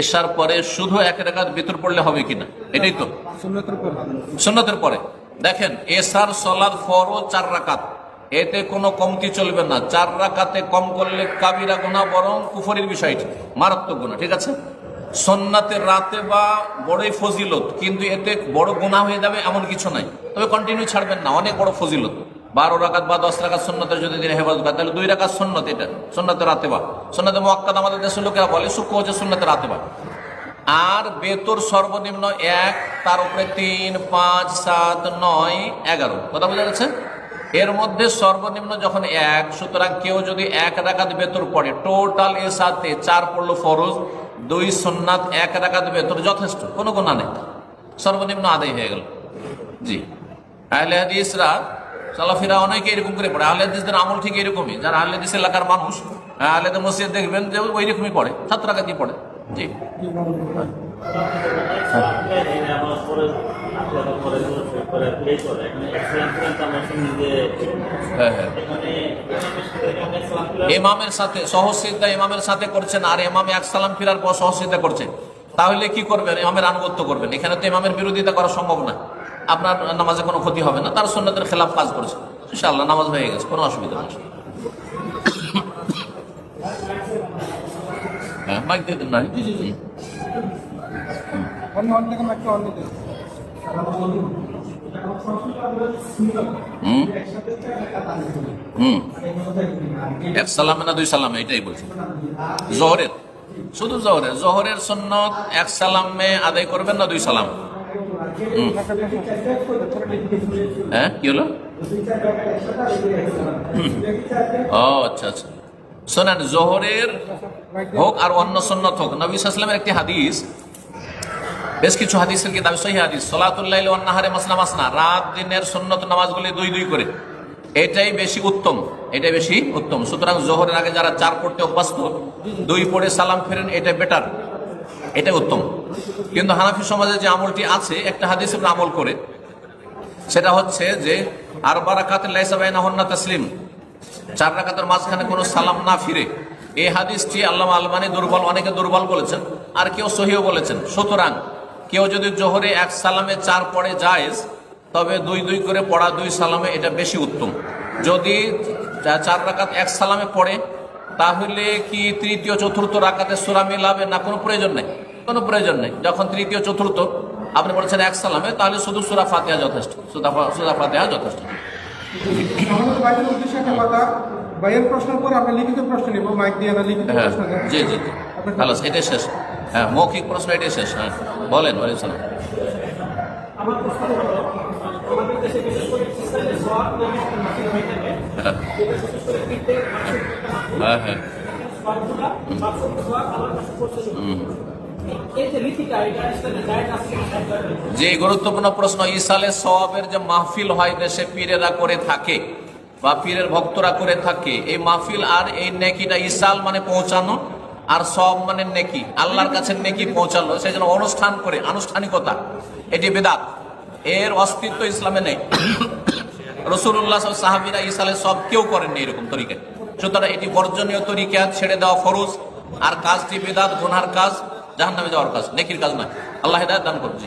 এসার পরে শুধু এক রেখাত ভিতর পড়লে হবে কিনা? এটাই তো। সুন্নতের পরে দেখেন এসার সলাদ ফরও চার রাকাত। এতে কোনো কমতি চলবে না। চার রাকাতে কম করলে কাবিরা গুণা বরং কুফরির বিষয়টি মারাত্মক গুণা ঠিক আছে? সন্নাতের রাতে বা বড়ই ফজিলত কিন্তু এতে বড় গুণা হয়ে যাবে এমন কিছু নাই। তবে কন্টিনিউ ছাড়বেন না অনেক বড় ফজিলত। বারো রাকাত বা দশ রাকাত সন্ন্যতের যদি দিনে হেফাজত করে, তাহলে দুই রাকাত সন্ন্যত এটা সন্ন্যতের রাতে বা সন্ন্যতে মোয়াক্কাদ আমাদের দেশের লোকেরা বলে, সূক্ষ্ম হচ্ছে সন্ন্যতের রাতে বা আর বেতর সর্বনিম্ন এক, তার উপরে তিন, পাঁচ, সাত, নয়, এগারো। কথা বোঝা গেছে? এর মধ্যে সর্বনিম্ন যখন এক, সুতরাং কেউ যদি এক রাকাত বেতর পড়ে, টোটাল এর সাথে চার পড়ল ফরজ, দুই সন্ন্যাত এক রাকাত বেতর যথেষ্ট, কোনো গুণা নেই। সর্বনিম্ন আদায় হয়ে গেল। জি। আহলে হাদিসরা চলাফেরা অনেকে এরকম করে পড়ে। আহলে আমল ঠিক এরকমই। যারা আহলে হাদিস এলাকার মানুষ আহলেদের মসজিদ দেখবেন যে ওই রকমই পড়ে সাত রাকাতই পড়ে। জি। হ্যাঁ হ্যাঁ। সাথে ইমামের সাথে করছেন, আর ফিরার পর করছেন। তাহলে কি করবেন? ইমামের আনুগত্য করবেন। এখানে তো ইমামের বিরোধিতা করা সম্ভব না। আপনার নামাজে কোনো ক্ষতি হবে না, তার সন্ন্যতের খেলাফ কাজ করছে। ইনশাআল্লাহ, নামাজ হয়ে গেছে, কোনো অসুবিধা নেই। হ্যাঁ এক সালামে না দুই সালামে, এটাই বলছি। জহরের, শুধু জহরের জহরের সন্ন্যত এক সালামে আদায় করবেন না দুই সালাম? হ্যাঁ হলো? ও আচ্ছা আচ্ছা। শোনেন হোক আর অন্য হোক একটি হাদিস, বেশ কিছু হাদিসের হাদিস রাত দিনের সন্ন্যত নামাজগুলি দুই দুই করে। এটাই বেশি উত্তম, এটাই বেশি উত্তম। সুতরাং জোহরের আগে যারা চার পড়তে অভ্যস্ত, দুই পড়ে সালাম ফেরেন এটা বেটার এটাই উত্তম। কিন্তু হানাফি সমাজে যে আমলটি আছে, একটা হাদিস আমল করে, সেটা হচ্ছে যে, আর তসলিম, চার রাকাতের মাঝখানে কোনো সালাম না ফিরে। এই হাদিসটি আল্লাহ আলমানি দুর্বল, অনেকে দুর্বল বলেছেন, আর কেউ সহিও বলেছেন। সুতরাং কেউ যদি জোহরে এক সালামে চার পড়ে যায় তবে দুই দুই করে পড়া দুই সালামে এটা বেশি উত্তম। যদি চার রাকাত এক সালামে পড়ে তাহলে কি তৃতীয় চতুর্থ রাকাতে সুরা মিলাবে? না কোনো প্রয়োজন নেই। কোনো প্রয়োজন নেই। যখন তৃতীয় চতুর্থ আপনি বলেছেন এক সালামে তাহলে শুধু সুরা ফাতিহা যথেষ্ট। সুরা ফা- সুরা যথেষ্ট। আমাদের বাইরের উদ্দেশ্যে বাইরের প্রশ্ন পরে আমরা লিখিত প্রশ্ন নেব মাইক দিয়ে আমরা লিখিত হ্যাঁ। জি জি জি। ভালো এটাই শেষ। হ্যাঁ মৌখিক প্রশ্ন এটাই শেষ। হ্যাঁ বলেন ওয়ালাইকুম সালাম। আমার প্রশ্ন হলো আমাদের দেশে বিশেষ করে হয়ে হ্যাঁ। যে গুরুত্বপূর্ণ প্রশ্ন ইসালে সওয়াবের যে মাহফিল হয় দেশে পীরেরা করে থাকে বা পীরের ভক্তরা করে থাকে এই মাহফিল আর এই নেকিটা ইসাল মানে পৌঁছানো আর সব মানে নেকি আল্লাহর কাছে নেকি পৌঁছালো সেই জন্য অনুষ্ঠান করে আনুষ্ঠানিকতা এটি বেদাত। এর অস্তিত্ব ইসলামে নেই। রসুল্লাহ সাহাবিরা ইসালে সব কেউ করেননি এরকম তরিকায়। সুতরাং এটি বর্জনীয় তরিকা ছেড়ে দেওয়া ফরজ। আর কাজটি বেদাত, গুনার কাজ, জাহান্নামে যাওয়ার কাজ, নেকির কাজ নয়। আল্লাহ হেদায়ত দান করছি